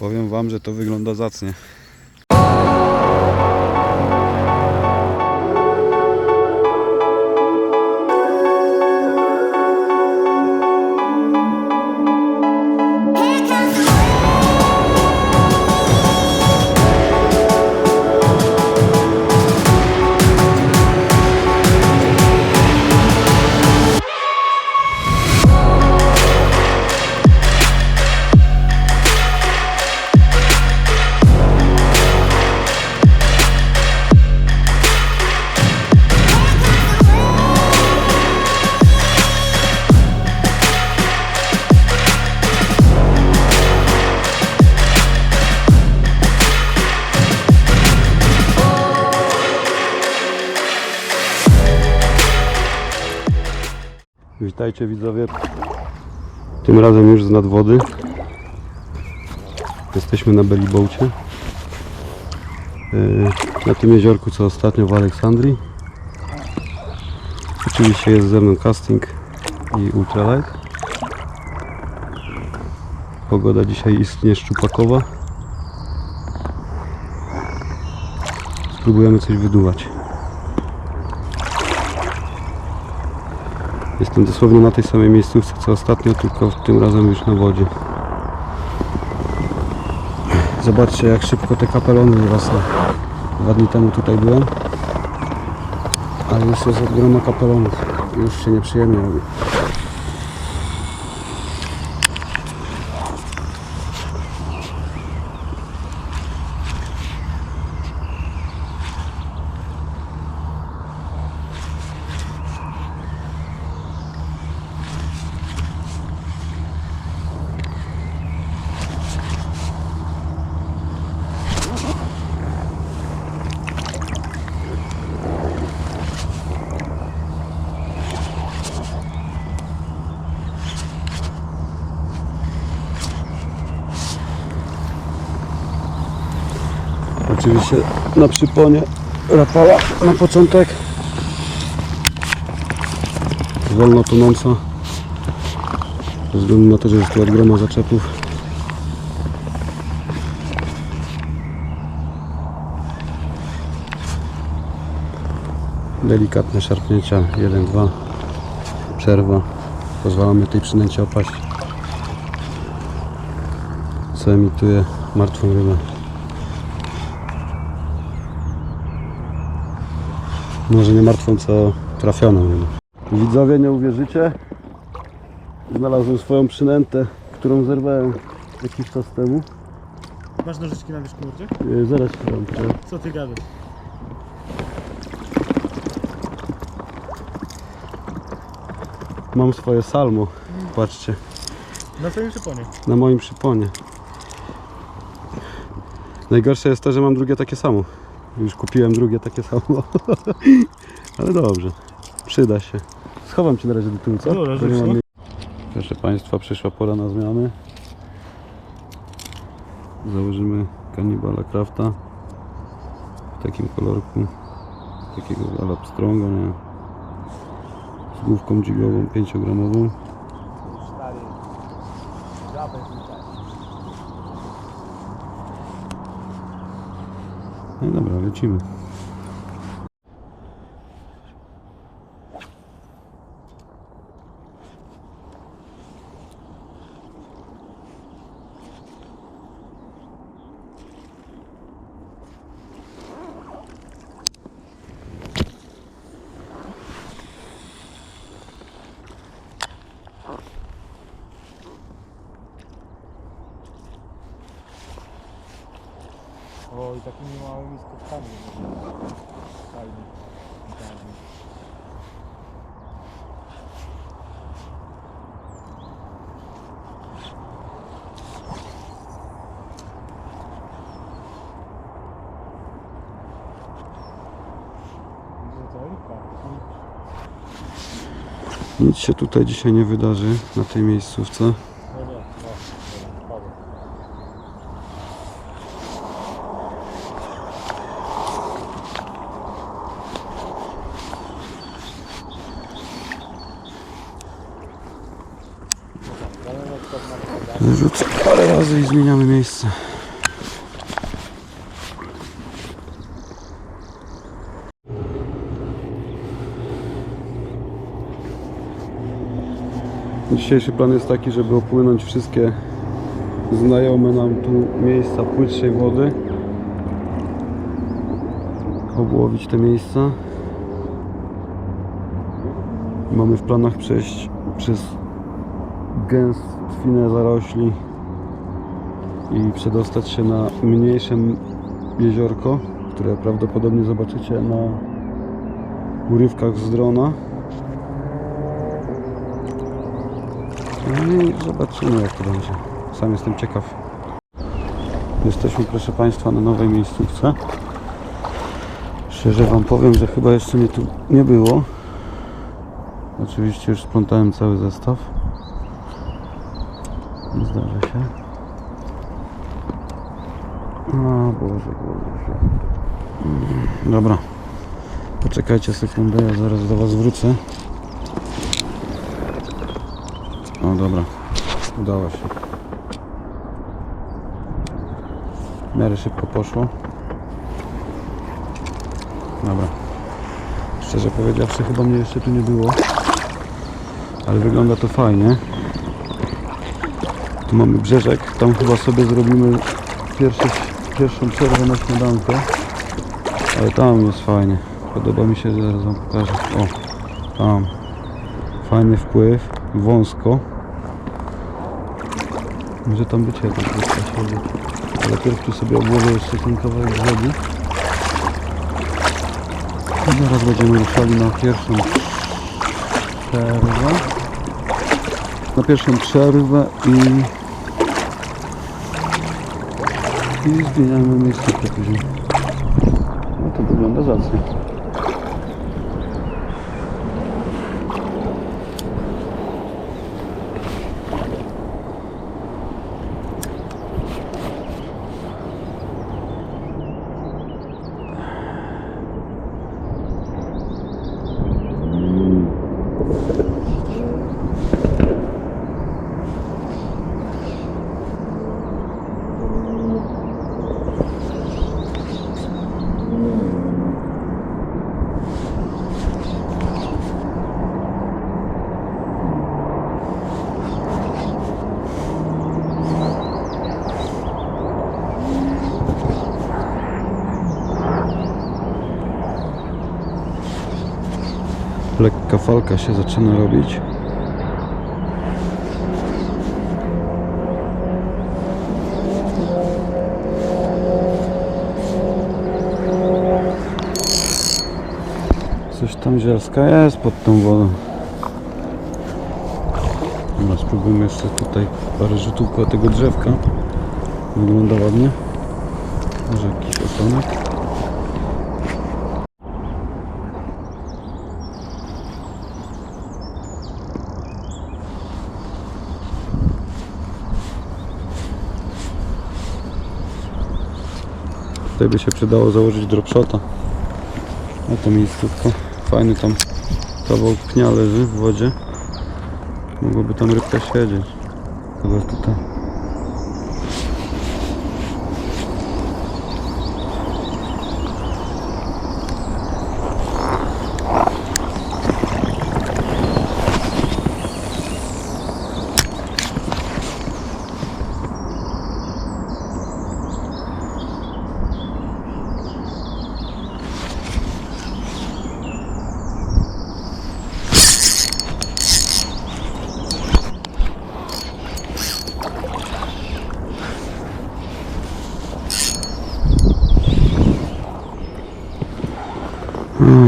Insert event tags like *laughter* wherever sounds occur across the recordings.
Powiem wam, że to wygląda zacnie. Witajcie widzowie. Tym razem już z nadwody. Jesteśmy na Beliboucie. Yy, Na tym jeziorku co ostatnio w Aleksandrii. Oczywiście jest ze mną casting i ultralight. Pogoda dzisiaj istnie szczupakowa. Spróbujemy coś wyduwać. Jestem dosłownie na tej samej miejscówce co ostatnio, tylko tym razem już na wodzie. Zobaczcie jak szybko te kapelony wyrosły. Dwa dni temu tutaj byłem, ale już jest od groma kapelonów. Już się nieprzyjemnie robi. Oczywiście na przyponie Rafała na początek. Wolno tonąca. Ze względu na to, że jest tu od zaczepów. Delikatne szarpnięcia. 1, 2. Przerwa. Pozwalamy tej przynęcie opaść. Co emituje martwą rybę. Może nie martwą, co trafioną. Widzowie, nie uwierzycie? Znalazłem swoją przynętę, którą zerwałem jakiś czas temu. Masz nożyczki na wierzchu mordzie? Yy, Zaraz dam. to. Co ty gadasz? Mam swoje salmo. Patrzcie, Na twoim przyponie. na moim przyponie. Najgorsze jest to, że mam drugie takie samo. Już kupiłem drugie takie samo. *laughs* Ale dobrze, przyda się. Schowam cię na razie do tyłu, co? Dobra, Bo nie rzuć, mam no. mie- Proszę Państwa, przyszła pora na zmiany. Założymy kanibala Crafta w takim kolorku, takiego Alapstronga, nie? Z główką dżigową 5-gramową. No i dobra, lecimy. O, i takimi małymi skutkami. Fajnie. Fajnie. Nic się tutaj dzisiaj nie wydarzy na tej miejscówce. Rzucę parę razy i zmieniamy miejsce. Dzisiejszy plan jest taki, żeby opłynąć wszystkie znajome nam tu miejsca płytszej wody. Obłowić te miejsca. Mamy w planach przejść przez gęstwo gęstwinę zarośli i przedostać się na mniejsze jeziorko, które prawdopodobnie zobaczycie na urywkach z drona. No i zobaczymy jak to będzie. Sam jestem ciekaw. Jesteśmy proszę Państwa na nowej miejscówce. Szczerze Wam powiem, że chyba jeszcze mnie tu nie było. Oczywiście już splątałem cały zestaw. Zdarza się. O Boże, Boże. Dobra. Poczekajcie sekundę, ja zaraz do Was wrócę. O dobra, udało się. W miarę szybko poszło. Dobra. Szczerze powiedziawszy, chyba mnie jeszcze tu nie było. Ale wygląda to fajnie. Tu mamy brzeżek, tam chyba sobie zrobimy pierwszy, pierwszą przerwę na śniadanko. Ale tam jest fajnie. Podoba mi się, zaraz wam pokażę. O, tam. Fajny wpływ, wąsko. Może tam być siedzi. Ale pierw tu sobie obłożę jeszcze ten kawałek brzegu. I zaraz będziemy ruszali na pierwszą przerwę. Na pierwszą przerwę i... I zmieniamy miejsce później. No to wygląda zacnie. Falka się zaczyna robić. Coś tam zielska jest pod tą wodą. Dobra, spróbujmy jeszcze tutaj parę rzutów koło tego drzewka. Wygląda ładnie. Może jakiś otonek. Tutaj by się przydało założyć dropshota. Na to miejscówko. Fajny tam kawał pnia leży w wodzie. Mogłoby tam rybka siedzieć. Chyba tutaj.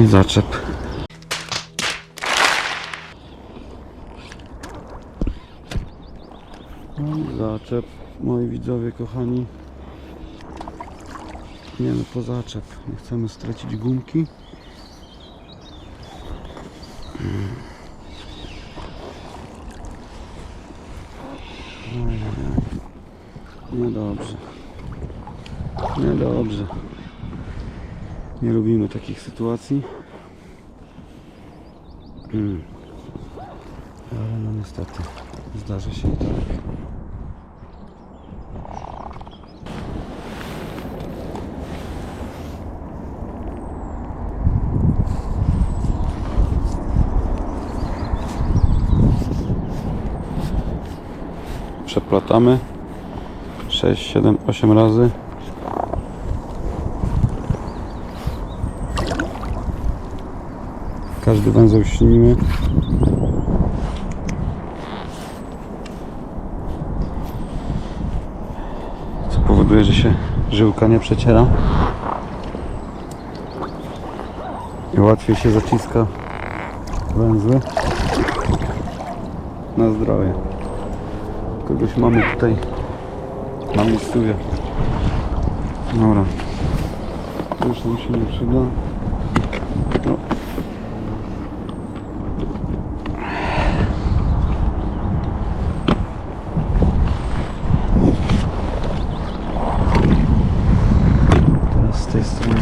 I zaczep. Zaczep, moi widzowie kochani. Nie po zaczep. Nie chcemy stracić gumki. Ojej. Niedobrze. Niedobrze. Nie lubimy takich sytuacji. Mm. Ale no niestety zdarza się i tak. przeplatamy 6, 7, 8 razy. Każdy węzeł ślinimy. Co powoduje, że się żyłka nie przeciera. I łatwiej się zaciska węzły. Na zdrowie. Kogoś mamy tutaj na miejscowie. Dobra. Już nam się nie przyda. No. Teraz z tej strony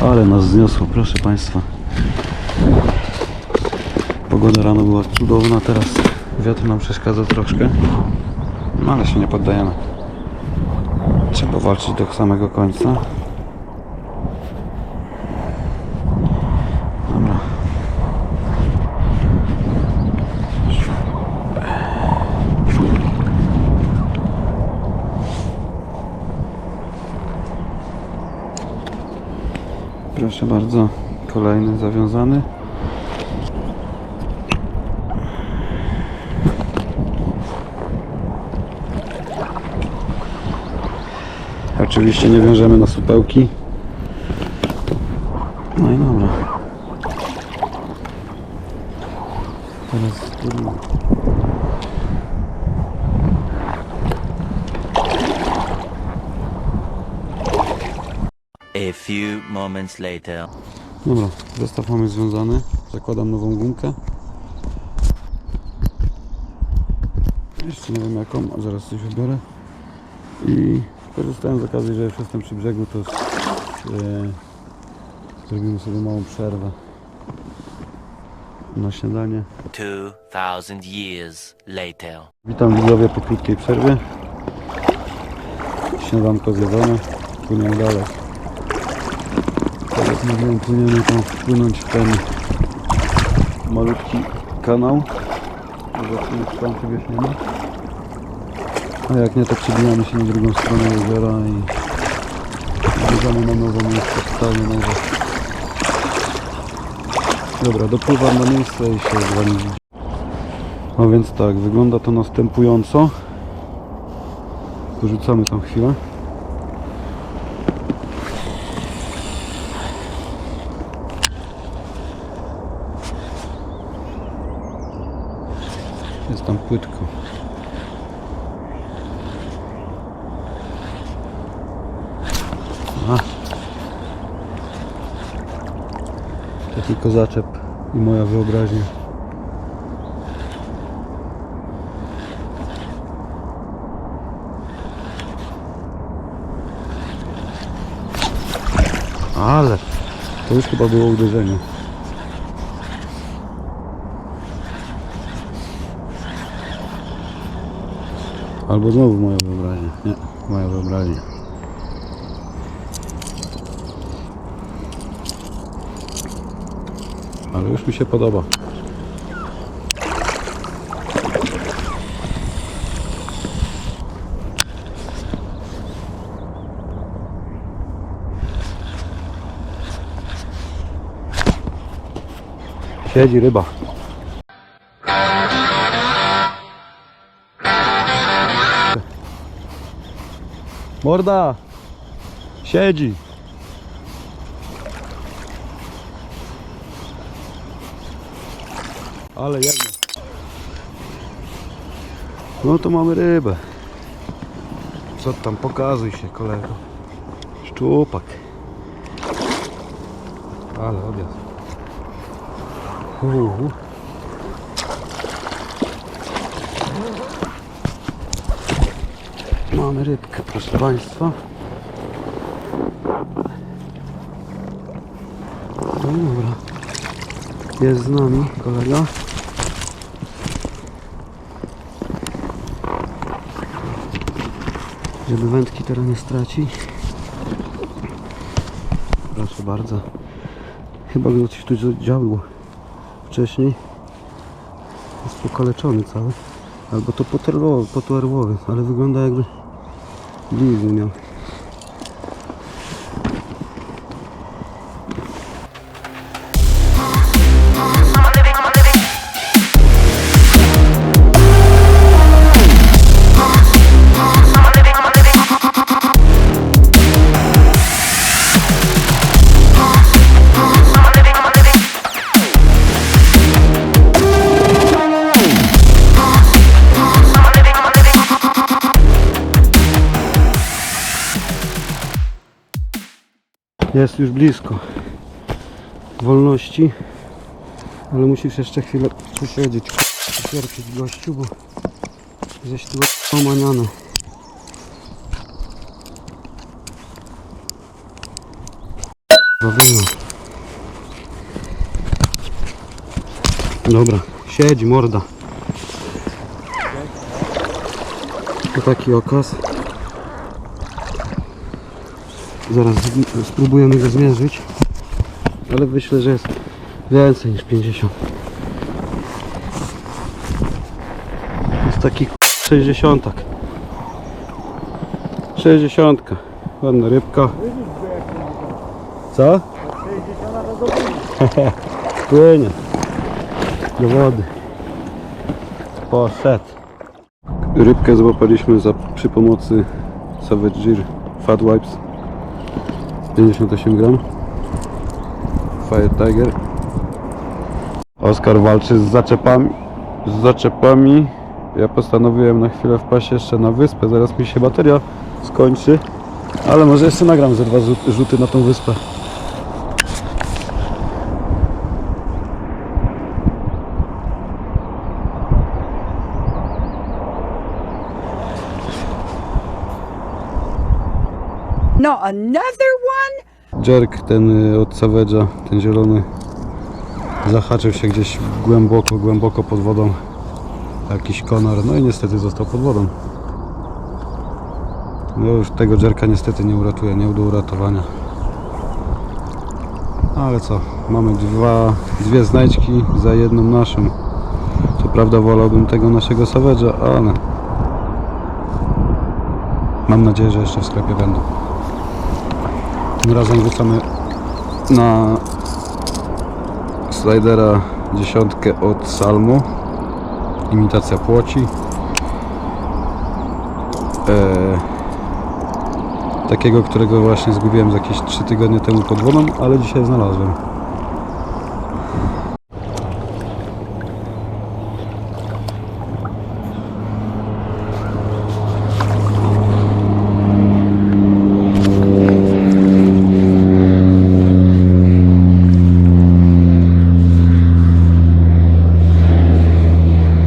Ale nas zniosło, proszę Państwa. Pogoda rano była cudowna, teraz wiatr nam przeszkadza troszkę. No ale się nie poddajemy. Trzeba walczyć do samego końca. Dobra. Proszę bardzo, kolejny zawiązany. Oczywiście nie wiążemy na supełki. No i dobra. Teraz spróbujmy. A few moments later. Dobra, zestaw mamy związany. Zakładam nową gumkę. Jeszcze nie wiem jaką, a zaraz coś wybiorę. I korzystając z okazji, że już jestem przy brzegu, to e, zrobimy sobie małą przerwę na śniadanie. 2000 years later. Witam widzowie po krótkiej przerwie. Śniadanko zjedzone. Płyniemy dalej. Jak mówiłem, płyniemy tam wpłynąć w ten malutki kanał. Zobaczymy, czy tam czegoś nie ma. A jak nie, to przebijamy się na drugą stronę jeziora i bierzemy na nowe miejsce, totalnie nowe. Dobra, dopływam na miejsce i się z. A więc tak, wygląda to następująco. Porzucamy tą chwilę. Jest tam płytko. Aha. To tylko zaczep i moja wyobraźnia. Ale to już chyba było uderzenie. Albo znowu moja wyobraźnia. Nie, moja wyobraźnia. Ale już mi się podoba. Siedzi ryba. Morda! Siedzi! Ale jedno. No to mamy rybę. Co tam, pokazuj się kolego. Szczupak. Ale objazd. Uhu. Mamy rybkę, proszę Państwa. No dobra. Jest z nami kolega. Żeby wędki teraz nie straci. Proszę bardzo. Chyba go coś tu działo. wcześniej. Jest pokaleczony cały. Albo to poterłowy, potuerłowy, ale wygląda jakby дизельным. Jest już blisko wolności, ale musisz jeszcze chwilę przesiedzieć, cierpieć gościu, bo gdzieś tu omaniane. Bawiło. Dobra, siedź morda. To taki okaz. Zaraz spróbujemy go zmierzyć. Ale myślę, że jest więcej niż 50. Jest taki 60. 60. Ładna rybka. Co? *laughs* Płynie. Do wody. Poszedł. Rybkę złapaliśmy za, przy pomocy Savage Gear Fat Wipes. 58 gram. Fire Tiger. Oskar walczy z zaczepami. Z zaczepami. Ja postanowiłem na chwilę wpaść jeszcze na wyspę. Zaraz mi się bateria skończy. Ale może jeszcze nagram ze dwa rzut- rzuty na tą wyspę. No, another? Jerk ten y, od Savage'a, ten zielony, zahaczył się gdzieś głęboko, głęboko pod wodą. Jakiś konar, no i niestety został pod wodą. No już tego Jerka niestety nie uratuje, nie do uratowania. Ale co, mamy dwa, dwie znajdźki za jedną naszą. Co prawda wolałbym tego naszego Savage'a, ale mam nadzieję, że jeszcze w sklepie będą. Tym razem wrzucamy na slidera dziesiątkę od Salmu. Imitacja płoci. Eee, takiego, którego właśnie zgubiłem jakieś 3 tygodnie temu pod wodą, ale dzisiaj znalazłem.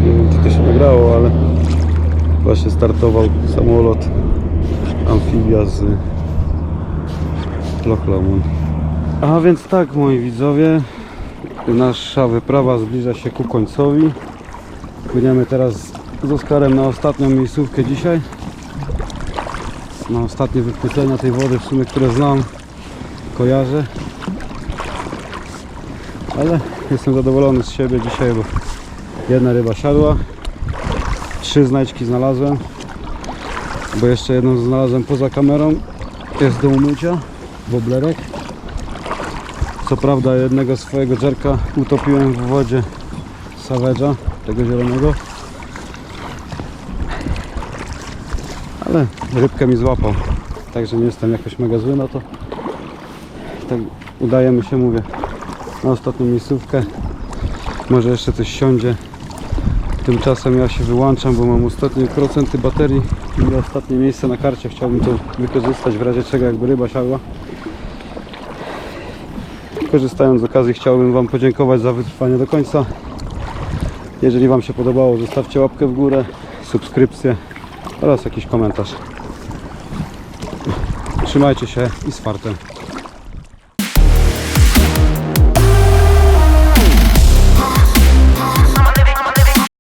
Nie wiem czy to się nagrało, ale właśnie startował samolot amfibia z Loch Lomond. A więc tak moi widzowie, nasza wyprawa zbliża się ku końcowi. Płyniemy teraz z Oskarem na ostatnią miejscówkę dzisiaj. Na ostatnie wypłycenia tej wody w sumie, które znam, kojarzę. Ale jestem zadowolony z siebie dzisiaj, bo Jedna ryba siadła. Trzy znajdźki znalazłem. Bo jeszcze jedną znalazłem poza kamerą. Jest do umycia. Woblerek. Co prawda jednego swojego dżerka utopiłem w wodzie Savage'a, tego zielonego. Ale rybkę mi złapał. Także nie jestem jakoś mega zły na to. Tak udajemy się, mówię, na ostatnią miejscówkę. Może jeszcze coś siądzie. Tymczasem ja się wyłączam, bo mam ostatnie procenty baterii i ostatnie miejsce na karcie. Chciałbym to wykorzystać w razie czego, jakby ryba siadła. Korzystając z okazji chciałbym Wam podziękować za wytrwanie do końca. Jeżeli Wam się podobało, zostawcie łapkę w górę, subskrypcję oraz jakiś komentarz. Trzymajcie się i z fartem.